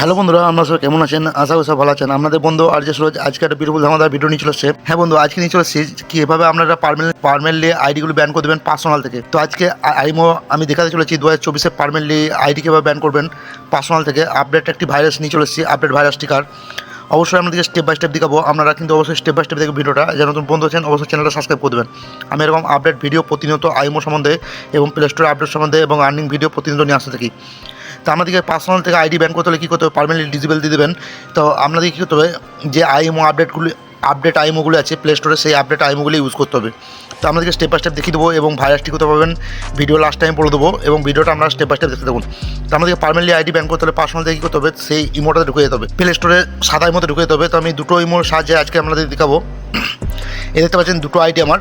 Hello বন্ধুরা আমরা সব কেমন আছেন? আশা করি সব ভালো আছেন। আপনাদের বন্ধু আর যে সুরজ আজকে একটা বিরবল ধামাদার ভিডিও নিয়ে চলে এসছে। হ্যাঁ বন্ধু, আজকে নিয়ে চলে এসেছি কি, এভাবে আপনারা পারমানেন্ট পারমানেন্টলি আইডিগুলো ব্যান করে দেবেন পার্সোনাল থেকে। তো আজকে আইমো, আমি দেখাতে চলেছি দু হাজার চব্বিশে পারমানেন্টলি আইডি কীভাবে ব্যান করবেন পার্সোনাল থেকে। আপডেট একটি ভাইরাস নিয়ে চলে আপডেট ভাইরাস টিকার অবশ্যই আপনাদেরকে স্টেপ বাই স্টেপ দেখাবো। আপনারা কিন্তু অবশ্যই স্টেপ বাই স্টেপ দেখে ভিডিওটা যারা নতুন বন্ধু আছেন, অবশ্যই চ্যানেলটা সাবস্ক্রাইব করে দেবেন। আমি এরকম আপডেট ভিডিও প্রতিনিয়ত আইমো সম্বন্ধে এবং প্লে স্টোর আপডেট সম্বন্ধে এবং আর্নিং ভিডিও প্রতিনিয়ত নিয়ে আসতে থাকি। তো আমাদেরকে পার্সোনাল থেকে আইডি ব্যান করতে হলে কী করতে হবে? পারমানেন্টলি ডিজেবল দিয়ে দেবেন। তো আপনাদের কী করতে হবে? যে আইএমও আপডেটগুলি আপডেট আইএমওগুলো আছে প্লে স্টোরে সেই আপডেট আইএমওগুলো ইউজ করতে হবে। তো আমাদেরকে স্টেপ বাই স্টেপ দেখিয়ে দেবো এবং ভাইরাসটি করতে পারবেন। ভিডিও লাস্ট টাইম বলে দেবো এবং ভিডিওটা আমরা স্টেপ বাই স্টেপ দেখতে দেখুন তো আমাদেরকে পারমানেন্টলি আইডি ব্যান করতে হলে পার্সোনাল কী করতে হবে? সেই ইমোটাতে ঢুকে যেতে হবে। প্লে স্টোরে সাদা ইমোতে ঢুকে যেতে হবে। তো আমি দুটো ইমোর সাহায্যে আজকে আপনাদের দেখাবো। এ দেখতে পাচ্ছেন দুটো আইডি আমার।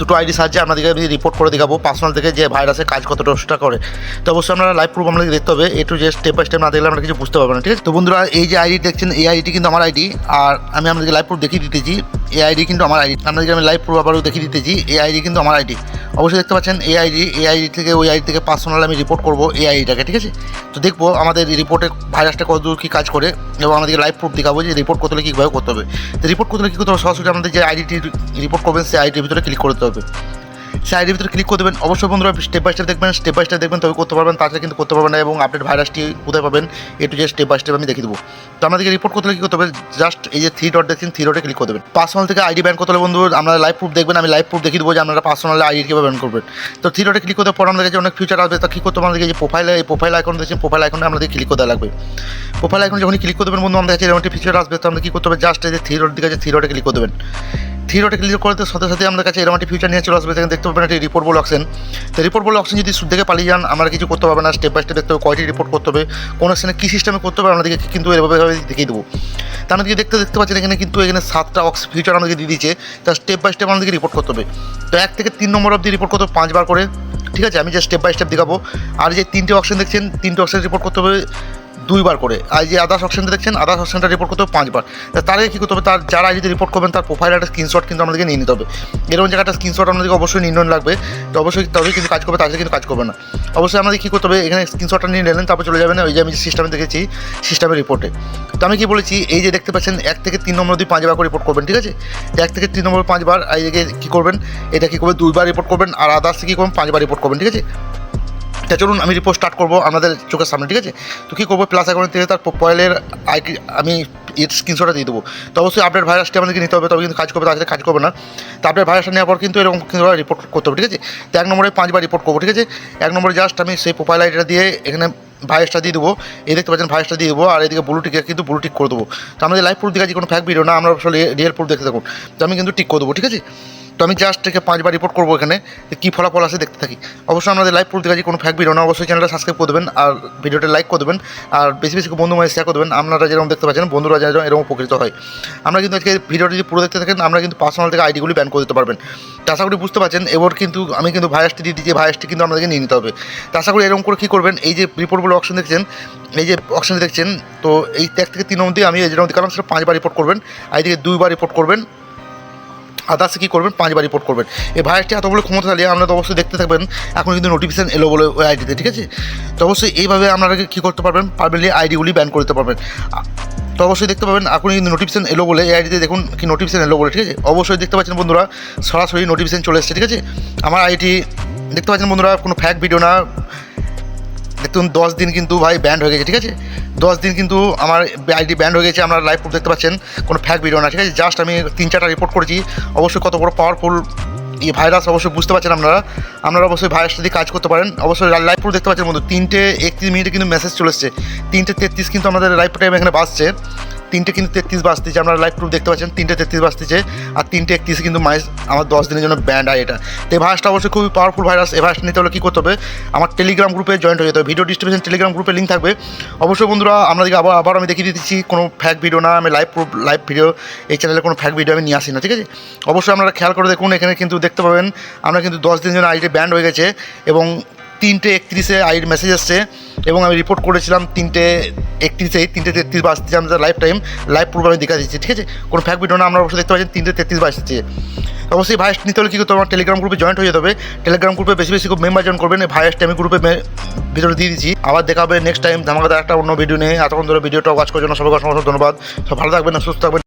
দুটো আইডি সাহায্যে আপনাদেরকে রিপোর্ট করে দেখাবো পার্সোনাল থেকে যে ভাইরাসের কাজ কতটা সেটা করে। তো অবশ্যই আপনারা লাইভ প্রুফ আপনাদের দেখতে হবে একটু যে স্টেপ বাই স্টেপ না দেখলে আমরা কিছু বুঝতে পারব না, ঠিক আছে? তো বন্ধুরা, এই যে আইডি দেখছেন, এই আইডি কিন্তু আমার আইডি আর আমি আপনাদেরকে লাইভ প্রুফ দেখিয়ে দিতেছি, এই আইডি কিন্তু আমার আইডি আপনাদেরকে আমি লাইভ প্রুফ আবারও দেখিয়ে দিতেছি, এই আইডি কিন্তু আমার আইডি অবশ্যই দেখতে পাচ্ছেন, এই আইডি এই আইডি থেকে, ওই আইডি থেকে পার্সোনাল আমি রিপোর্ট করব, এই আইডিটাকে ঠিক আছে? তো দেখব আমাদের রিপোর্টে ভাইরাসটা কতদূর কী কাজ করে, এবং আমাদেরকে লাইভ প্রুফ দেখাবো যে রিপোর্ট করতে হলে কীভাবে করতে হবে। তো রিপোর্ট করতে হলে কী করতে হবে? সরাসরি আমাদের যে আইডিটি রিপোর্ট করবেন, সেই আইডির ভিতরে ক্লিক করতে হবে। সেই আইডির ভিতরে ক্লিক করে দেবেন। অবশ্যই বন্ধুরা স্টেপ বাই স্টেপ দেখবেন স্টেপ বাই স্টেপ দেখবেন তবে করতে পারবেন তাছাড়া কিন্তু করতে পারবেন না এবং আপডেট ভাইরাসটি কোথায় পাবেন একটু যে স্টেপ বাই স্টেপ আমি দেখিয়ে দেবো। তো আমাদেরকে রিপোর্ট করতে হলে কী করতে হবে? জাস্ট এই যে থ্রি ডট দেখছেন থ্রি ডটে ক্লিক করে দেবেন। পার্সোনাল থেকে আইডি ব্যান করতে হলে বন্ধু আপনারা লাইভ প্রুফ দেখবেন, আমি লাইভ প্রুফ দেখিয়ে দেবো যে আপনারা পার্সোনাল আইডি কীভাবে ব্যান করবেন। তো থ্রি ডটে ক্লিক করতে পর আমাদের কাছে অনেক ফিউচার আসবে, তা কী করতে আমাদেরকে যে প্রোফাইলে এই প্রোফাইল আইকন দেখছেন প্রোফাইল আইকনে আমাদের ক্লিক করতে লাগবে। প্রোফাইল আইকন যখন ক্লিক করে দেবেন বন্ধু আমাদের কাছে এরকম একটি ফিচার আসবে, তো আমাদের কী করতে হবে? জাস্ট এই যে থ্রি ডট দিকে আছে থ্রি ডটে ক্লিক করে দেবেন। থ্রি ক্লিক করতে সাথে সাথে আমাদের কাছে এরকম একটি ফিচার নিয়ে চলে আসবে। দেখতে পাবেন একটি রিপোর্ট বলে অপশন তো রিপোর্ট বলে অপশন যদি শুধু থেকে পালিয়ে যান, আমরা কিছু করতে পারবে না। স্টেপ বাই স্টেপ দেখতে হবে কয়টি রিপোর্ট করতে হবে। কোন সেখানে কী সিস্টেমে করতে হবে আমাদেরকে কিন্তু এভাবে দেখিয়ে দেবো। তা আমাদেরকে দেখতে দেখতে পাচ্ছেন এখানে কিন্তু এখানে সাতটা অক্স ফিচার আমাদেরকে দিয়ে দিয়েছে। তা স্টেপ বাই স্টেপ আমাদেরকে রিপোর্ট করতে হবে। তো এক থেকে তিন নম্বর অবধি রিপোর্ট করতে হবে পাঁচবার করে। ঠিক আছে? আমি যে স্টেপ বাই স্টেপ দেখাবো। আর যে তিনটে অপশন দেখছেন, তিনটে অপশন রিপোর্ট করতে হবে। দুইবার করে। আর যে আদার্স অপশনটা দেখছেন আদার্স অপশনটা রিপোর্ট করতে হবে পাঁচবার। তার আগে কী করতে হবে? তার যারা আইডিতে রিপোর্ট করবেন, তার প্রোফাইল একটা স্ক্রিনশট কিন্তু আমাদেরকে নিয়ে নিতে হবে। এরকম জায়গাটা স্ক্রিনশট আমাদেরকে অবশ্যই নির্ণয় লাগবে। তো অবশ্যই তবেই কিন্তু কাজ করবে তাছাড়া কিন্তু কাজ করবে না। অবশ্যই আমাদের কী করতে হবে? এখানে স্ক্রিনশটটা নিয়ে নিলেন, তারপর চলে যাবেন ওই যে আমি যে সিস্টেমে দেখেছি সিস্টেমের রিপোর্টে তো আমি কি বলেছি? এই যে দেখতে পাচ্ছেন, এক থেকে তিন নম্বর অবধি পাঁচবার করে রিপোর্ট করবেন, ঠিক আছে? এক থেকে তিন নম্বর পাঁচবার এই দিকে কী করবেন? এটা কী করবেন? দুইবার রিপোর্ট করবেন, আর আদার্সে কী করবেন? পাঁচবার রিপোর্ট করবেন, ঠিক আছে? তা চলুন, আমি রিপোর্ট স্টার্ট করব আমাদের চোখের সামনে, ঠিক আছে? তো কী করব? প্লাস অ্যাকাউন্ট থেকে তার প্রোফাইলের আইডি আমি স্ক্রিনশটটা দিয়ে দেবো। তো অবশ্যই আপডেট ভাইরাসটি আমাদেরকে নিতে হবে, তবে কিন্তু কাজ করবে তাছাড়া কাজ করবে না। তো আপডেট ভাইরাসটা নেওয়ার পর কিন্তু এরকম কিন্তু রিপোর্ট করতে হবে, ঠিক আছে? তো এক নম্বরে পাঁচবার রিপোর্ট করব, ঠিক আছে? এক নম্বরে জাস্ট আমি সেই প্রোফাইল আইডিটা দিয়ে এখানে ভাইরাসটা দিয়ে দেবো। এই দেখতে পাচ্ছেন ভাইরাসটা দিয়ে দেবো, আর এদিকে ব্লু টিকে কিন্তু ব্লু টিক করে দেবো। তো আমাদের লাইভ প্রুফ দেখাচ্ছি, কোনো ফ্যাক ভিডিও না, আমরা আসলে রিয়েল প্রুফ দেখতে থাকুন। তো আমি কিন্তু টিক করে দেবো, ঠিক আছে? তো আমি জাস্ট থেকে পাঁচবার রিপোর্ট করব এখানে কী ফলাফল আসে দেখতে থাকি। অবশ্যই আমাদের লাইভ প্রুফ দেখাচ্ছি কোনো ফ্যাক ভিডিও না, অবশ্যই চ্যানেলটা সাবস্ক্রাইব করে দেবেন আর ভিডিওটা লাইক করে দেবেন আর বেশি বেশি বন্ধু মাঝে শেয়ার করে দেবেন। আপনারা যেরকম দেখতে পাচ্ছেন, বন্ধুরা যেরকম এরকম উপকৃত হয়। আমরা কিন্তু আজকে ভিডিওটি যদি পুরো দেখতে থাকেন, আমরা কিন্তু পার্সোনাল থেকে আইডিগুলি ব্যান করে দিতে পারবেন। তো আশা করি বুঝতে পারছেন, এবার কিন্তু আমি কিন্তু ভাইরাসটি দিয়ে দিচ্ছি ভাইরাসটি কিন্তু আমাদেরকে নিয়ে নিতে হবে। তো আশা করি এরকম করে কী করবেন, এই যে রিপোর্টগুলো অপশন দেখছেন, এই যে অপশন দেখছেন, তো এই এক থেকে তিন অবধি আমি যেরকম দেখালাম, সেটা পাঁচবার রিপোর্ট করবেন, আর এইদিকে দুইবার রিপোর্ট করবেন। আদার্সে কী করবেন? পাঁচবার রিপোর্ট করবেন। এই ভাইরাসটি এতগুলো ক্ষমতাশালী আপনারা তো অবশ্যই দেখতে থাকবেন। এখন কিন্তু নোটিফিকেশান এলো বলে ওই আইডিতে ঠিক আছে? তো অবশ্যই এইভাবে আপনারা কী করতে পারবেন? পারবেনলি আইডিগুলি ব্যান করতে পারবেন। তো অবশ্যই দেখতে পাবেন, এখন কিন্তু নোটিফিকেশান এলো বলে, এই আইডিতে দেখুন কি নোটিফিকেশান এলো বলে, ঠিক আছে? অবশ্যই দেখতে পাচ্ছেন বন্ধুরা, সরাসরি নোটিফিকেশান চলে এসেছে, ঠিক আছে? আমার আইডি দেখতে পাচ্ছেন বন্ধুরা, কোনো ফ্যাক ভিডিও না। দেখুন দশ দিন কিন্তু ভাই ব্যান্ড হয়ে গেছে, ঠিক আছে? দশ দিন কিন্তু আমার আইডি ব্যান্ড হয়ে গেছে, আপনারা লাইভ প্রুফ দেখতে পাচ্ছেন, কোনো ফ্যাক ভিডিও না, ঠিক আছে? জাস্ট আমি তিন চারটা রিপোর্ট করেছি, অবশ্যই কত বড় পাওয়ারফুল এই ভাইরাস অবশ্যই বুঝতে পারছেন আপনারা। আপনারা অবশ্যই ভাইরাসটা দিয়ে কাজ করতে পারেন। অবশ্যই লাইভ প্রুফ দেখতে পাচ্ছেন বন্ধু, তিনটে একত্রিশ মিনিটে কিন্তু মেসেজ চলে এসছে। তিনটে তেত্রিশ কিন্তু আমাদের লাইভ টাইম এখানে বাসছে তিনটে কিন্তু তেত্রিশ বাজতেছে আপনারা লাইভ প্রুফ দেখতে পাচ্ছেন, তিনটে তেত্রিশ বাজতেছে আর তিনটে একত্রিশে কিন্তু মাইস আমার দশ দিনের জন্য ব্যান্ড হয় এটা। তো এই ভাইরাসটা অবশ্যই খুবই পাওয়ারফুল ভাইরাস এই ভাইরাসটা নিতে হলে কী করতে হবে? আমার টেলিগ্রাম গ্রুপে জয়েন্ট হয়ে যেতে হবে। ভিডিও ডিস্ট্রিবিউশন টেলিগ্রাম গ্রুপে লিঙ্ক থাকবে। অবশ্যই বন্ধুরা, আপনাদেরকে আবার আবার আমি দেখিয়ে দিচ্ছি, কোনো ফ্যাক ভিডিও না, আমি লাইভ প্রুফ লাইভ ভিডিও এই চ্যানেলে কোনো ফ্যাক ভিডিও আমি নিয়ে আসি না, ঠিক আছে? অবশ্যই আপনারা খেয়াল করে দেখুন, এখানে কিন্তু দেখতে পাবেন, আমরা কিন্তু দশ দিনের জন্য আইডি ব্যান্ড হয়ে গেছে এবং তিনটে একত্রিশে আইডি মেসেজ এসছে এবং আমি রিপোর্ট করেছিলাম তিনটে একত্রিশে, তিনটে তেত্রিশ বাজতেছে আমাদের লাইফ টাইম লাইভ প্রুফ আমি দেখা দিচ্ছি ঠিক আছে? কোনো ফ্যাক ভিডিও না, আমরা অবশ্যই দেখতে পাচ্ছি তিনটে তেত্রিশ বাজতেছে অবশ্যই ভাইস নিতে হলে কি? তোমার টেলিগ্রাম গ্রুপে জয়েন্ট হয়ে যেতে হবে। টেলিগ্রাম গ্রুপে বেশি বেশি খুব মেম্বার জয়েন করবেন। ভাইসটি আমি গ্রুপে ভিতরে দিয়ে দিচ্ছি। আবার দেখা হবে নেক্সট টাইম ধামাকাদার একটা অন্য ভিডিও নিয়ে। এতক্ষণ ধরে ভিডিওটা ওয়াচ করার জন্য সবাইকে অসংখ্য ধন্যবাদ। সব ভালো থাকবেন, সুস্থ থাকবেন।